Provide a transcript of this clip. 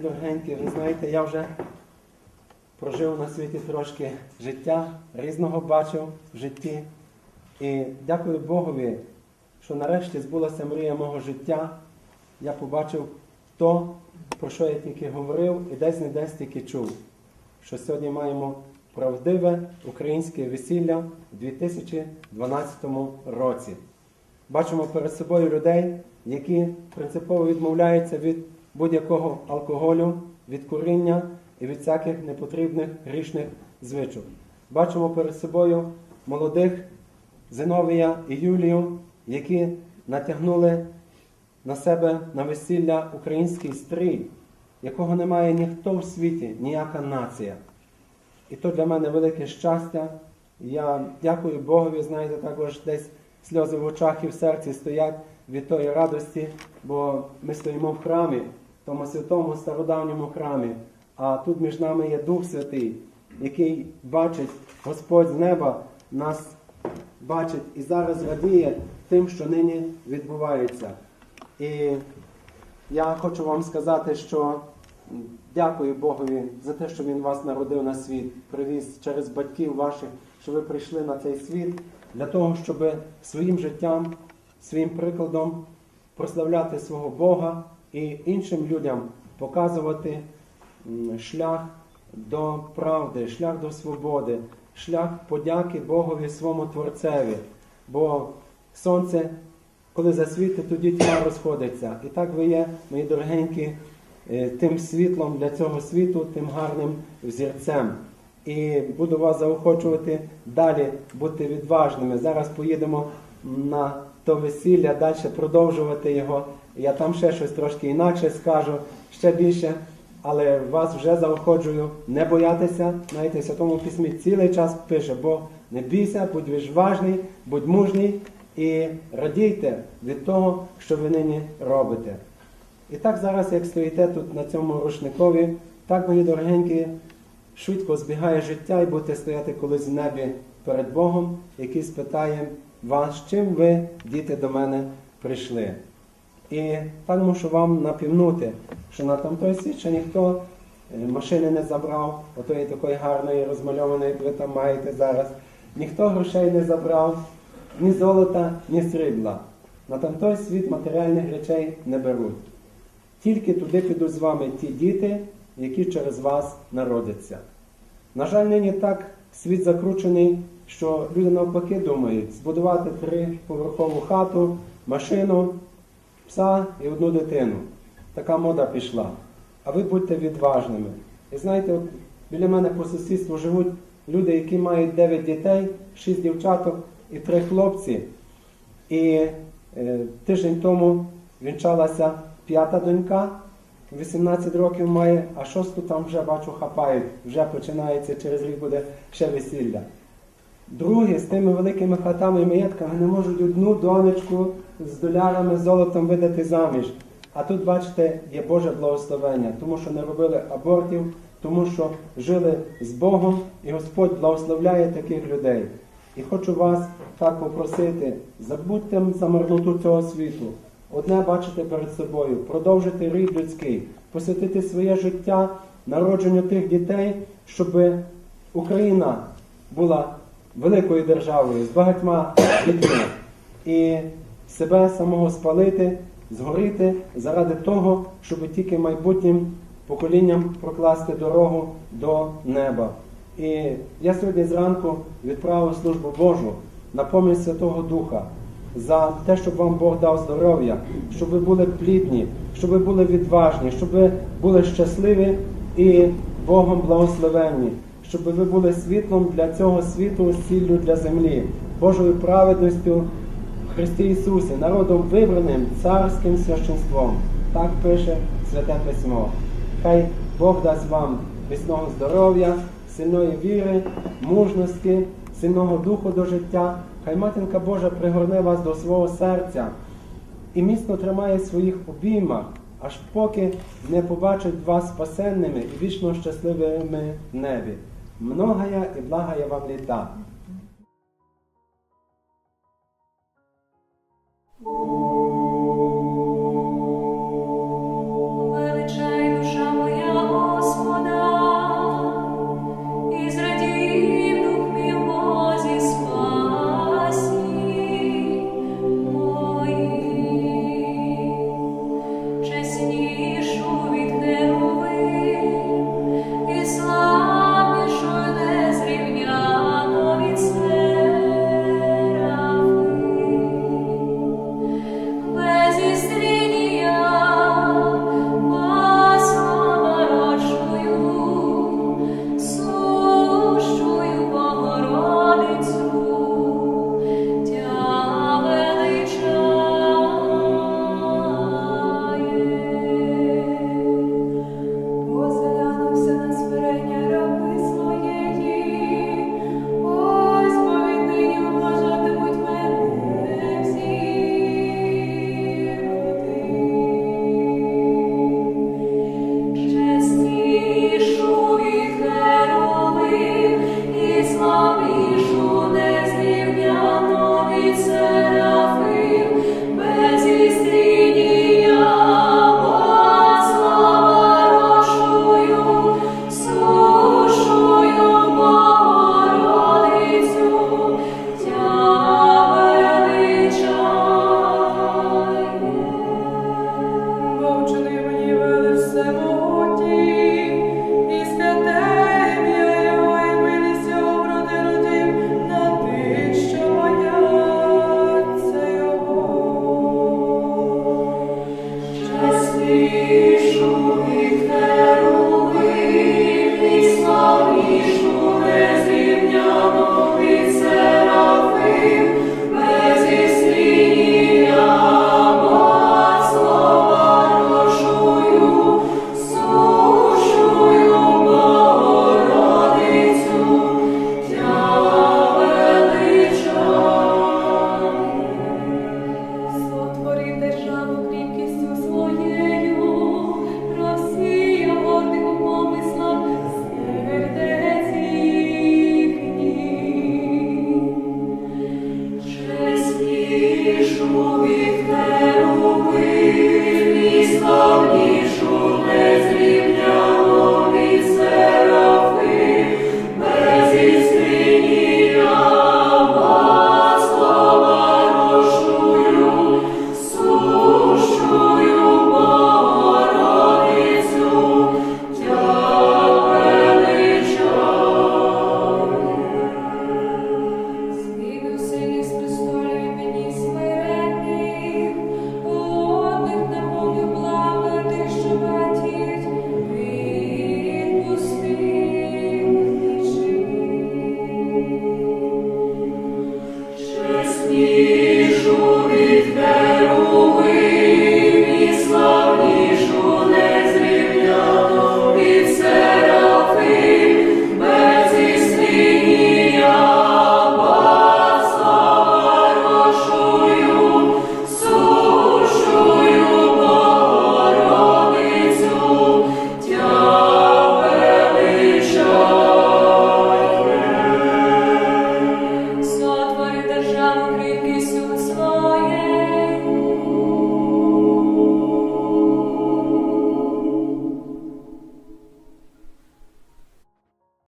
Дорогенькі, ви знаєте, я вже прожив на світі трошки життя, різного бачив в житті. І дякую Богові, що нарешті збулася мрія мого життя. Я побачив то, про що я тільки говорив, і десь не десь тільки чув. Що сьогодні маємо правдиве українське весілля у 2012 році. Бачимо перед собою людей, які принципово відмовляються від будь-якого алкоголю, від куріння і від всяких непотрібних грішних звичок. Бачимо перед собою молодих Зиновія і Юлію, які натягнули на себе на весілля український стрій, якого немає ніхто в світі, ніяка нація. І то для мене велике щастя. Я дякую Богові, знаєте, також десь сльози в очах і в серці стоять від тої радості, бо ми стоїмо в храмі, тому святому стародавньому храмі. А тут між нами є Дух Святий, який бачить Господь з неба, нас бачить і зараз радіє тим, що нині відбувається. І я хочу вам сказати, що дякую Богові за те, що Він вас народив на світ, привіз через батьків ваших, що ви прийшли на цей світ для того, щоб своїм життям, своїм прикладом прославляти свого Бога і іншим людям показувати шлях до правди, шлях до свободи, шлях подяки Богові своєму Творцеві. Бо сонце, коли засвітить, тоді тьма розходиться. І так ви є, мої дорогенькі, е, тим світлом для цього світу, тим гарним взірцем. І буду вас заохочувати далі бути відважними. Зараз поїдемо на то весілля, далі продовжувати його. Я там ще щось трошки інакше скажу, ще більше. Але вас вже заохочую не боятися. Знаєте, Святому письмі цілий час пише, бо не бійся, будь відважний, будь мужній і радійте від того, що ви нині робите. І так зараз, як стоїте тут на цьому рушникові, так, мої дорогенькі, швидко збігає життя і будете стояти колись в небі перед Богом, який спитає вас, чим ви, діти, до мене прийшли. І так мушу вам напівнути, що на світ ще ніхто е, машини не забрав, отої такої гарної, розмальованої, як ви там маєте зараз. Ніхто грошей не забрав, ні золота, ні срібла. На там той світ матеріальних речей не беруть. Тільки туди підуть з вами ті діти, які через вас народяться. На жаль, нині так світ закручений, що люди навпаки думають збудувати триповерхову хату, машину, пса і одну дитину. Така мода пішла. А ви будьте відважними. І знаєте, от біля мене по сусідству живуть люди, які мають 9 дітей, 6 дівчаток і 3 хлопці. І е, тиждень тому вінчалася п'ята донька, 18 років має, а шосту там вже бачу хапають, вже починається через рік буде ще весілля. Другі з тими великими хатами і маєтками не можуть одну донечку з долярами, золотом видати заміж. А тут, бачите, є Боже благословення, тому що не робили абортів, тому що жили з Богом, і Господь благословляє таких людей. І хочу вас так попросити, забудьте за марноту цього світу. Одне бачите перед собою, продовжити рід людський, посвятити своє життя народженню тих дітей, щоб Україна була великою державою з багатьма дітьми. І себе самого спалити, згоріти заради того, щоб тільки майбутнім поколінням прокласти дорогу до неба. І я сьогодні зранку відправив службу Божу на помість Святого Духа за те, щоб вам Бог дав здоров'я, щоб ви були плідні, щоб ви були відважні, щоб ви були щасливі і Богом благословенні, щоб ви були світлом для цього світу, сіллю для землі, Божою праведністю в Христі Ісусі, народом вибраним царським священством. Так пише Святе Письмо. Хай Бог дасть вам міцного здоров'я, сильної віри, мужності, сильного духу до життя. Хай Матінка Божа пригорне вас до свого серця і міцно тримає в своїх обіймах, аж поки не побачить вас спасенними і вічно щасливими в небі. Многая і благая вам літа. Lord.